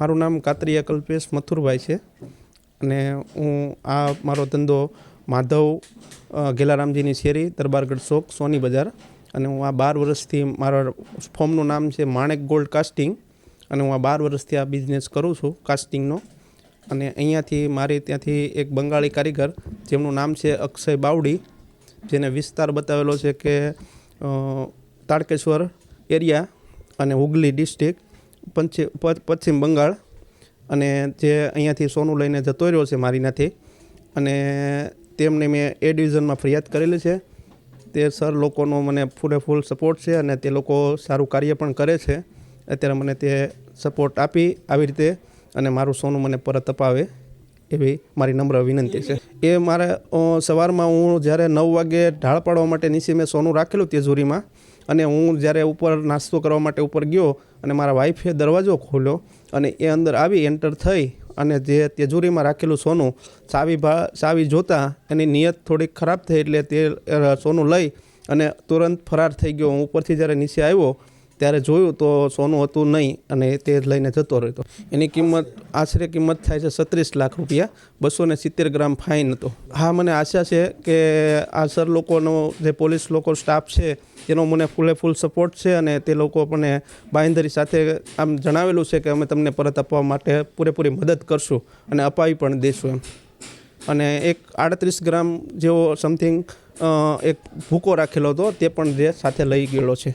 મારું નામ કાતરિયા કલ્પેશ મથુરભાઈ છે અને હું આ મારો ધંધો માધવ ગેલારામજીની શેરી, દરબારગઢ ચોક, સોની બજાર. અને હું આ બાર વર્ષથી મારા ફોર્મનું નામ છે માણેક ગોલ્ડ કાસ્ટિંગ. અને હું આ બાર વર્ષથી આ બિઝનેસ કરું છું કાસ્ટિંગનો. અને અહીંયાથી મારે ત્યાંથી એક બંગાળી કારીગર, જેમનું નામ છે અક્ષય બાવડી, જેને વિસ્તાર બતાવેલો છે કે તાડકેશ્વર એરિયા અને હુગલી ડિસ્ટ્રિક્ટ. પશ્ચિમ બંગાળ અને જે અહીંયાથી સોનું લઈને જતો રહ્યો છે મારીનાથી અને તેમને મેં એ ડિવિઝનમાં ફરિયાદ કરેલી છે. તે સર લોકોનો મને ફૂલે ફૂલ સપોર્ટ છે અને તે લોકો સારું કાર્ય પણ કરે છે. અત્યારે મને તે સપોર્ટ આપી આવી રીતે અને મારું સોનું મને પરત અપાવે એવી મારી નમ્ર વિનંતી છે. એ મારે સવારમાં હું જ્યારે નવ વાગે ઢાળ પાડવા માટે નીચે મેં સોનું રાખેલું તેજોરીમાં અને હું જ્યારે ઉપર નાસ્તો કરવા માટે ઉપર ગયો અને મારા વાઈફે દરવાજો ખોલ્યો અને એ અંદર આવી એન્ટર થઈ અને જે તેજુરીમાં રાખેલું સોનું ચાવી ભા ચાવી જોતાં એની નિયત થોડીક ખરાબ થઈ એટલે તે સોનું લઈ અને તુરંત ફરાર થઈ ગયો. હું ઉપરથી જ્યારે નીચે આવ્યો ત્યારે જોયું તો સોનું હતું નહીં અને તે લઈને જતો રહ્યો એની કિંમત, આશરે કિંમત થાય છે છત્રીસ લાખ રૂપિયા, બસો ને સિત્તેર ગ્રામ ફાઇન હતો. હા, મને આશા છે કે આ સર લોકોનો, જે પોલીસ લોકો, સ્ટાફ છે તેનો મને ફૂલે ફૂલ સપોર્ટ છે અને તે લોકો મને બાંયધરી સાથે આમ જણાવેલું છે કે અમે તમને પરત આપવા માટે પૂરેપૂરી મદદ કરશું અને અપાવી પણ દઈશું એમ. અને એક આડત્રીસ ગ્રામ જેવો સમથિંગ એક ભૂકો રાખેલો હતો, તે પણ જે સાથે લઈ ગયેલો છે.